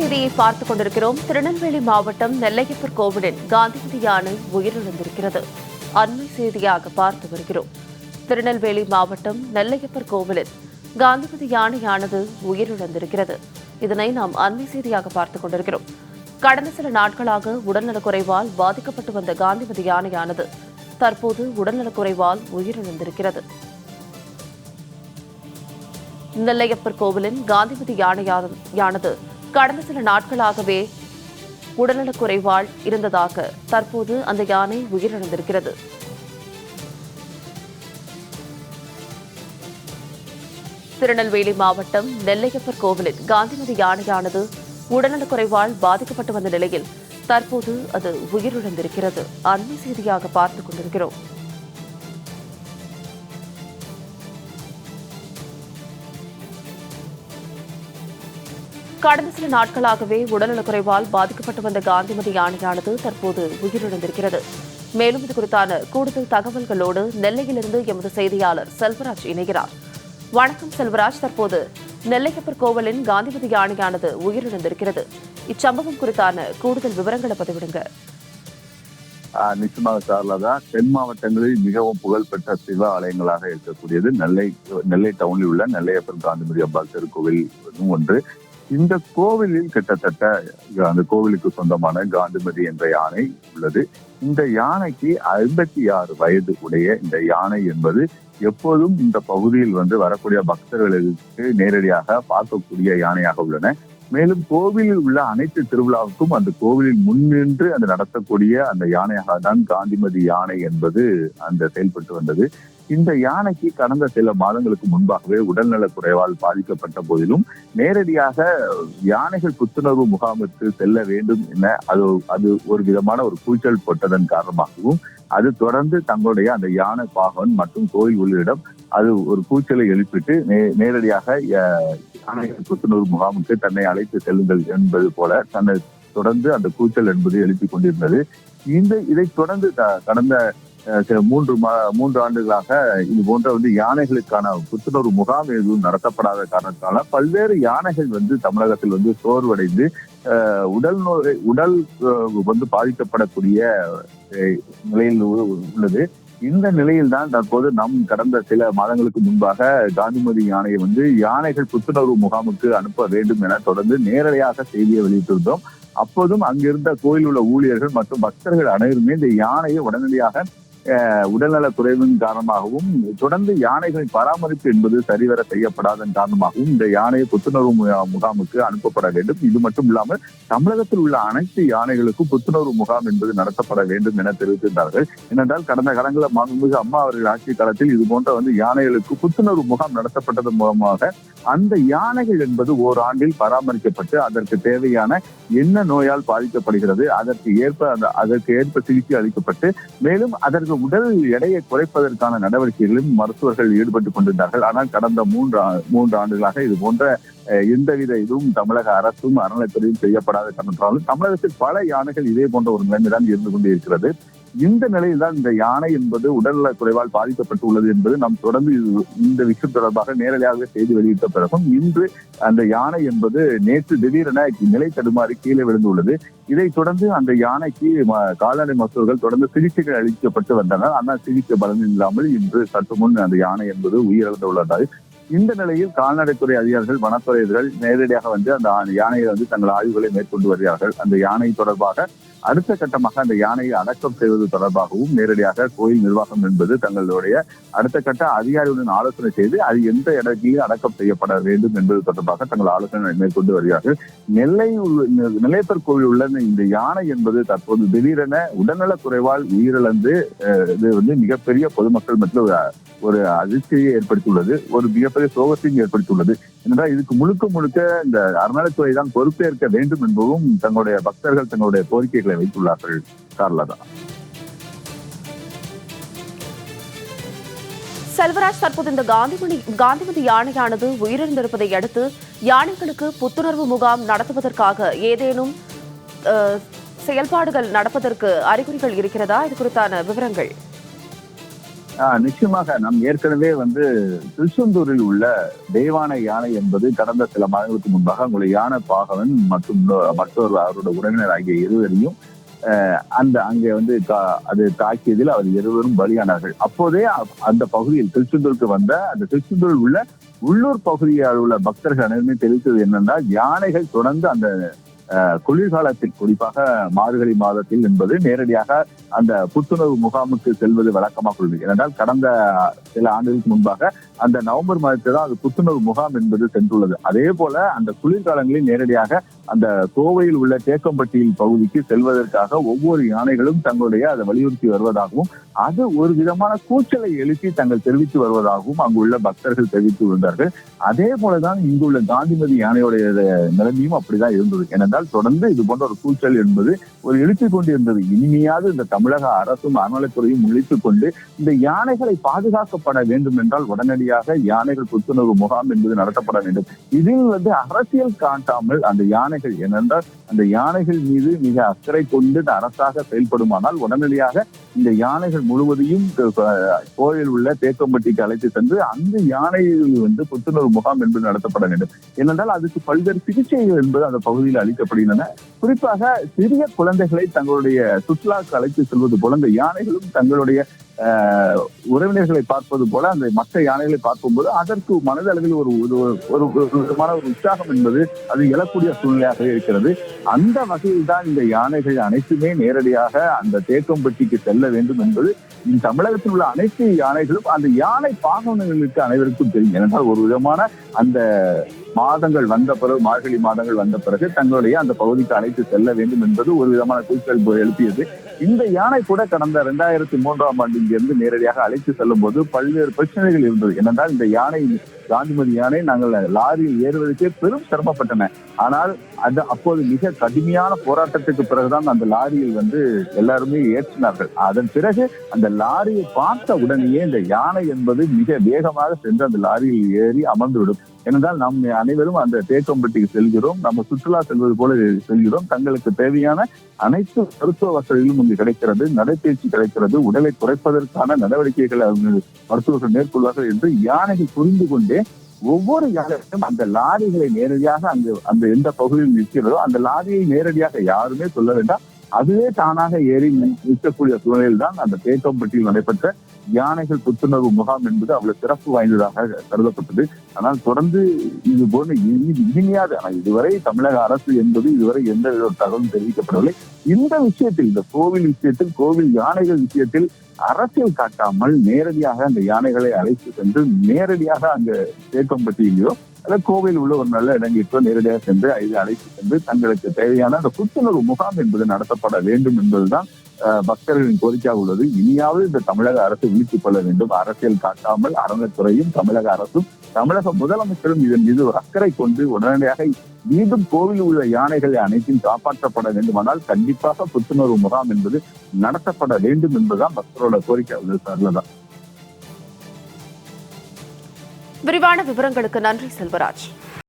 செய்தியை பார்த்துக் கொண்டிருக்கிறோம். திருநெல்வேலி மாவட்டம் நெல்லையப்பர் கோவிலில் காந்தியடி யானை உயிரிழந்திருக்கிறது. அண்மை செய்தியாக பார்த்து வருகிறோம். திருநெல்வேலி மாவட்டம் நெல்லையப்பர் கோவிலில் காந்திபதி யானையானது உயிரிழந்திருக்கிறது. இதனை நாம் அண்மை செய்தியாக பார்த்துக் கொண்டிருக்கிறோம். கடந்த சில நாட்களாக உடல்நலக்குறைவால் பாதிக்கப்பட்டு வந்த காந்திபதி யானையானது தற்போது உடல்நலக்குறைவால் உயிரிழந்திருக்கிறது. நெல்லையப்பர் கோவிலின் காந்திபதி யானையானது கடந்த சில நாட்களாகவே உடல்நலக் குறைவால் இருந்ததாக தற்போது அந்த யானை உயிரிழந்திருக்கிறது. திருநெல்வேலி மாவட்டம் நெல்லையப்பர் கோவிலில் காந்திமதி யானையானது உடல்நலக் குறைவால் பாதிக்கப்பட்டு வந்த நிலையில் தற்போது அது உயிரிழந்திருக்கிறது. அண்மை செய்தியாக பார்த்துக் கொண்டிருக்கிறோம். கடந்த சில நாட்களாகவே உடல்நலக்குறைவால் பாதிக்கப்பட்டு வந்த காந்திமதி யானையானது தற்போது உயிரிழந்திருக்கிறது. மேலும் இது குறித்தான கூடுதல் தகவல்களோடு நெல்லையிலிருந்து எமது செய்தியாளர் செல்வராஜ் இணைகிறார். வணக்கம் செல்வராஜ். தற்போது நெல்லையப்பர் கோவிலின் காந்திமதி யானையானது உயிரிழந்திருக்கிறது. இச்சம்பவம் குறித்தான கூடுதல் விவரங்களை பதிவிடுங்க. ஆஹ் நிச்சயமாக சார்லதா தென் மாவட்டங்களில் மிகவும் புகழ்பெற்ற சிவாலயங்களாக இருக்கக்கூடியது நெல்லை நெல்லை டவுனில் உள்ள நெல்லையப்பர் காந்திமதி அம்பாள் திருக்கோவில் ஒன்று. இந்த கோவிலில் கிட்டத்தட்ட அந்த கோவிலுக்கு சொந்தமான காந்திமதி என்ற யானை உள்ளது. இந்த யானைக்கு ஐம்பத்தி ஆறு வயது உடைய இந்த யானை என்பது எப்போதும் இந்த பகுதியில் வந்து வரக்கூடிய பக்தர்களுக்கு நேரடியாக பார்க்கக்கூடிய யானையாக உள்ளன. மேலும் கோவிலில் உள்ள அனைத்து திருவிழாவுக்கும் அந்த கோவிலில் முன்னின்று அந்த நடத்தக்கூடிய அந்த யானையாக தான் காந்திமதி யானை என்பது அந்த செயல்பட்டு வந்தது. இந்த யானைக்கு கடந்த சில மாதங்களுக்கு முன்பாகவே உடல்நலக் குறைவால் பாதிக்கப்பட்ட போதிலும் நேரடியாக யானைகள் புத்துணர்வு முகாமுக்கு செல்ல வேண்டும் என அது அது ஒரு விதமான ஒரு கூச்சல் போட்டதன் காரணமாகவும் அது தொடர்ந்து தங்களுடைய அந்த யானை பாகன் மற்றும் கோயில் உள்ளிடம் அது ஒரு கூச்சலை எழுப்பிட்டு நே- நேரடியாக யானைகள் புத்துணர்வு முகாமுக்கு தன்னை அழைத்து செல்லுங்கள் என்பது போல தன்னை தொடர்ந்து அந்த கூச்சல் என்பது எழுப்பிக் கொண்டிருந்தது. இந்த இதை தொடர்ந்து கடந்த சில மூன்று மா- மூன்று ஆண்டுகளாக இது போன்ற வந்து யானைகளுக்கான புத்துணர்வு முகாம் எதுவும் நடத்தப்படாத காரணத்தால பல்வேறு யானைகள் வந்து தமிழகத்தில் வந்து சோர்வடைந்து அஹ், உடல் நோய் உடல் வந்து பாதிக்கப்படக்கூடிய நிலையில் உள்ளது. இந்த நிலையில் தான் தற்போது நம் கடந்த சில மாதங்களுக்கு முன்பாக காந்திமதி யானையை வந்து யானைகள் புத்துணர்வு முகாமுக்கு அனுப்ப வேண்டும் என தொடர்ந்து நேரடியாக செய்தியை வெளியிட்டிருந்தோம். அப்போதும் அங்கிருந்த கோயில் உள்ள ஊழியர்கள் மற்றும் பக்தர்கள் அனைவருமே இந்த யானையை உடனடியாக அஹ், குறைவின் காரணமாகவும் தொடர்ந்து யானைகளின் பராமரிப்பு என்பது சரிவர செய்யப்படாதன் காரணமாகவும் இந்த யானை புத்துணர்வு முகாமுக்கு அனுப்பப்பட வேண்டும். இது மட்டும் இல்லாமல் தமிழகத்தில் உள்ள அனைத்து யானைகளுக்கும் புத்துணர்வு முகாம் என்பது நடத்தப்பட வேண்டும் என தெரிவித்திருந்தார்கள். ஏனென்றால் கடந்த காலங்களில் மாண்புமிகு அம்மா அவர்கள் ஆட்சி காலத்தில் இது போன்ற வந்து யானைகளுக்கு புத்துணர்வு முகாம் நடத்தப்பட்டதன் மூலமாக அந்த யானைகள் என்பது ஓராண்டில் பராமரிக்கப்பட்டு அதற்கு தேவையான என்ன நோயால் பாதிக்கப்படுகிறது அதற்கு ஏற்ப அந்த அதற்கு ஏற்ப சிகிச்சை அளிக்கப்பட்டு மேலும் அதற்கு உடல் எடையை குறைப்பதற்கான நடவடிக்கைகளிலும் மருத்துவர்கள் ஈடுபட்டுக் கொண்டிருந்தார்கள். ஆனால் கடந்த மூன்று மூன்று ஆண்டுகளாக இது போன்ற எந்தவித இதுவும் தமிழக அரசும் அறநிலைத்துறையும் செய்யப்படாத காரணத்தாலும் தமிழகத்தில் பல யானைகள் இதே போன்ற ஒரு நிலைமைதான் இருந்து கொண்டே இருக்கிறது. இந்த நிலையில் தான் இந்த யானை என்பது உடல்நல குறைவால் பாதிக்கப்பட்டு உள்ளது என்பது நாம் தொடர்ந்து இந்த விஷயம் தொடர்பாக நேரடியாக செய்தி வெளியிட்ட பிறகும் இன்று அந்த யானை என்பது நேற்று திடீரென நிலை தடுமாறி கீழே விழுந்துள்ளது. இதைத் தொடர்ந்து அந்த யானைக்கு கால்நடை மருத்துவர்கள் தொடர்ந்து சிகிச்சைகள் அளிக்கப்பட்டு வந்தனர். ஆனால் சிகிச்சை பலன் இல்லாமல் இன்று சற்று முன் அந்த யானை என்பது உயிரிழந்துள்ளது இந்த நிலையில் கால்நடைத்துறை அதிகாரிகள் வனத்துறையினர்கள் நேரடியாக வந்து அந்த யானையை வந்து தங்கள் ஆய்வுகளை மேற்கொண்டு வருகிறார்கள். அந்த யானை தொடர்பாக அடுத்த கட்டமாக அந்த யானையை அடக்கம் செய்வது தொடர்பாகவும் நேரடியாக கோயில் நிர்வாகம் என்பது தங்களுடைய அடுத்த கட்ட அதிகாரியுடன் ஆலோசனை செய்து அது எந்த இடத்திலும் அடக்கம் செய்யப்பட வேண்டும் என்பது தொடர்பாக தங்கள் ஆலோசனை மேற்கொண்டு வருகிறார்கள். நெல்லை உள்ள- நெல்லையப்பர் கோவில் உள்ள இந்த யானை என்பது தற்போது திடீரென உடல்நலக் குறைவால் உயிரிழந்து அஹ், இது வந்து மிகப்பெரிய பொதுமக்கள் மற்றும் ஒரு- ஒரு அதிர்ச்சியை ஏற்படுத்தியுள்ளது. ஒரு மிகப்பெரிய சோகத்தையும் ஏற்படுத்தியுள்ளது. என்னடா இதுக்கு முழுக்க முழுக்க இந்த அறநிலைத்துறை தான் பொறுப்பேற்க வேண்டும் என்பதும் தங்களுடைய பக்தர்கள் தங்களுடைய கோரிக்கைகளை வைத்துள்ளார்கள். சார்லதா. செல்வராஜ் தற்போது இந்த காந்திமதி காந்திமதி யானையானது உயிரிழந்திருப்பதை அடுத்து யானைகளுக்கு புத்துணர்வு முகாம் நடத்துவதற்காக ஏதேனும் அஹ், செயல்பாடுகள் நடப்பதற்கு அறிகுறிகள் இருக்கிறதா? இது குறித்தான விவரங்கள். நிச்சயமாக நாம் ஏற்கனவே வந்து திருச்செந்தூரில் உள்ள தெய்வான யானை என்பது கடந்த சில மாதங்களுக்கு முன்பாக உங்களுடைய யானை பாகவன் மற்றும் மற்றொரு அவரோட உறவினர் ஆகிய இருவரையும் அந்த அங்கே வந்து கா- அது தாக்கியதில் அவர் இருவரும் பலியானார்கள். அப்போதே அந்த பகுதியில் திருச்செந்தூருக்கு வந்த அந்த திருச்செந்தூரில் உள்ள உள்ளூர் பகுதியில் உள்ள பக்தர்கள் அனைவருமே தெரிவித்தது என்னென்றால் யானைகள் தொடர்ந்து அந்த குளிர்காலத்தில் குறிப்பாக மார்கழி மாதத்தில் என்பது நேரடியாக அந்த புத்துணர்வு முகாமுக்கு செல்வது வழக்கமாக உள்ளது. ஏனென்றால் கடந்த சில ஆண்டுகளுக்கு முன்பாக அந்த நவம்பர் மாதத்தில் தான் அது புத்துணர்வு முகாம் என்பது சென்றுள்ளது. அதே போல அந்த குளிர்காலங்களில் நேரடியாக அந்த கோவையில் உள்ள தேக்கம்பட்டியில் பகுதிக்கு செல்வதற்காக ஒவ்வொரு யானைகளும் தங்களுடைய அதை வலியுறுத்தி வருவதாகவும் அது ஒரு விதமான கூச்சலை எழுப்பி தங்கள் தெரிவித்து வருவதாகவும் அங்குள்ள பக்தர்கள் தெரிவித்து வந்தார்கள். அதே போலதான் இங்குள்ள காந்திமதி யானையுடைய நிலைமையும் அப்படிதான் இருந்தது. ஏனென்றால் தொடர்ந்து இது போன்ற ஒரு கூச்சல் என்பது ஒரு எழுப்பிக் கொண்டிருந்தது. இனிமையாவது இந்த தமிழக அரசும் அறநிலைத்துறையும் முழித்துக் கொண்டு இந்த யானைகளை பாதுகாக்கப்பட வேண்டும் என்றால் உடனடியாக யானைகள் புத்துணர்வு முகாம் என்பது நடத்தப்பட வேண்டும். இதில் வந்து அரசியல் காட்டாமல் அந்த யானைகள் ஏனென்றால் அந்த யானைகள் மீது மிக அக்கறை கொண்டு அரசாக செயல்படுமானால் உடனடியாக இந்த யானைகள் முழுவதையும் கோயில் உள்ள தேக்கம்பட்டிக்கு அழைத்து சென்று அந்த யானைகள் வந்து புத்துணர்வு முகாம் என்பது நடத்தப்பட வேண்டும். ஏனென்றால் அதுக்கு பல்வேறு சிகிச்சைகள் என்பது அந்த பகுதியில் அளிக்கப்படுகின்றன. குறிப்பாக சிறிய குழந்தைகளை தங்களுடைய சுற்றுலாவுக்கு அழைத்து செல்வது போல அந்த யானைகளும் தங்களுடைய உறவினர்களை பார்ப்பது போல அந்த மற்ற யானைகளை பார்க்கும்போது அதற்கு மனதளவில் ஒரு ஒரு- ஒரு ஒரு விதமான ஒரு உற்சாகம் என்பது அது எழக்கூடிய சூழ்நிலையாக இருக்கிறது. அந்த வகையில் தான் இந்த யானைகள் அனைத்துமே நேரடியாக அந்த தேக்கம்பட்டிக்கு செல்ல வேண்டும் என்பது இந்த தமிழகத்தில் உள்ள அனைத்து யானைகளும் அந்த யானை பாகவனங்களுக்கு அனைவருக்கும் தெரியும். ஏனென்றால் ஒரு விதமான அந்த மாதங்கள் வந்த பிறகு மார்கழி மாதங்கள் வந்த பிறகு தங்களுடைய அந்த பகுதிக்கு அழைத்து செல்ல வேண்டும் என்பது ஒரு விதமான கூச்சல் எழுப்பியது. இந்த யானை கூட கடந்த இரண்டாயிரத்தி மூன்றாம் ஆண்டு இங்கிருந்து நேரடியாக அழைத்து செல்லும் போது பல்வேறு பிரச்சனைகள் இருந்தது. ஏனென்றால் இந்த யானை காந்திமதி யானை நாங்கள் லாரியில் ஏறுவதற்கே பெரும் சிரமப்பட்டன. ஆனால் அது அப்போது மிக கடுமையான போராட்டத்துக்கு பிறகுதான் அந்த லாரியில் வந்து எல்லாருமே ஏற்றினார்கள். அதன் பிறகு அந்த லாரியை பார்த்த உடனேயே இந்த யானை என்பது மிக வேகமாக சென்று அந்த லாரியில் ஏறி அமர்ந்துவிடும். ஏனென்றால் நாம் அனைவரும் அந்த தேக்கம்பட்டிக்கு செல்கிறோம். நம்ம சுற்றுலா செல்வது போல செல்கிறோம். தங்களுக்கு தேவையான அனைத்து மருத்துவ வசதிகளும் இங்கு கிடைக்கிறது. நடைபயிற்சி கிடைக்கிறது. உடலை குறைப்பதற்கான நடவடிக்கைகளை மருத்துவர்கள் மேற்கொள்வார்கள் என்று யானைகள் புரிந்து கொண்டே ஒவ்வொரு யானையும் அந்த லாரிகளை நேரடியாக அங்கு அந்த எந்த பகுதியில் நிற்கிறதோ அந்த லாரியை நேரடியாக யாருமே சொல்ல வேண்டாம். அதுவே தானாக ஏறி நிற்கக்கூடிய சூழலில் தான் அந்த தேக்கம்பட்டியில் நடைபெற்ற யானைகள் புத்துணர்வு முகாம் என்பது அவ்வளவு சிறப்பு வாய்ந்ததாக கருதப்பட்டது. ஆனால் தொடர்ந்து இது போன்ற இனி- இனிமையாது. ஆனால் இதுவரை தமிழக அரசு என்பது இதுவரை எந்த வித தகவலும் தெரிவிக்கப்படவில்லை. இந்த விஷயத்தில் இந்த கோவில் விஷயத்தில் கோவில் யானைகள் விஷயத்தில் அரசியல் காட்டாமல் நேரடியாக அந்த யானைகளை அழைத்து சென்று நேரடியாக அங்க தேக்கம்பட்டியிலோ அல்ல கோவில் உள்ள ஒரு நல்ல இடங்கிட்டோ நேரடியாக சென்று இதை அழைத்து சென்று தங்களுக்கு தேவையான அந்த புத்துணர்வு முகாம் என்பது நடத்தப்பட வேண்டும் என்பதுதான் பக்தர்களின் கோரிக்கையாக உள்ளது. இனியாவது இந்த தமிழக அரசு விழித்துக் கொள்ள வேண்டும். அரசியல் காட்டாமல் அறநிலைத்துறையும் தமிழக அரசும் தமிழக முதலமைச்சரும் இதன் மீது ஒரு அக்கறை கொண்டு உடனடியாக மீண்டும் கோவில் உள்ள யானைகளை அனைத்தும் காப்பாற்றப்பட வேண்டுமானால் கண்டிப்பாக புத்துணர்வு முகாம் என்பது நடத்தப்பட வேண்டும் என்பதுதான் பக்தரோட கோரிக்கை. உள்ளது சார்லதான் விரிவான விவரங்களுக்கு நன்றி செல்வராஜ்.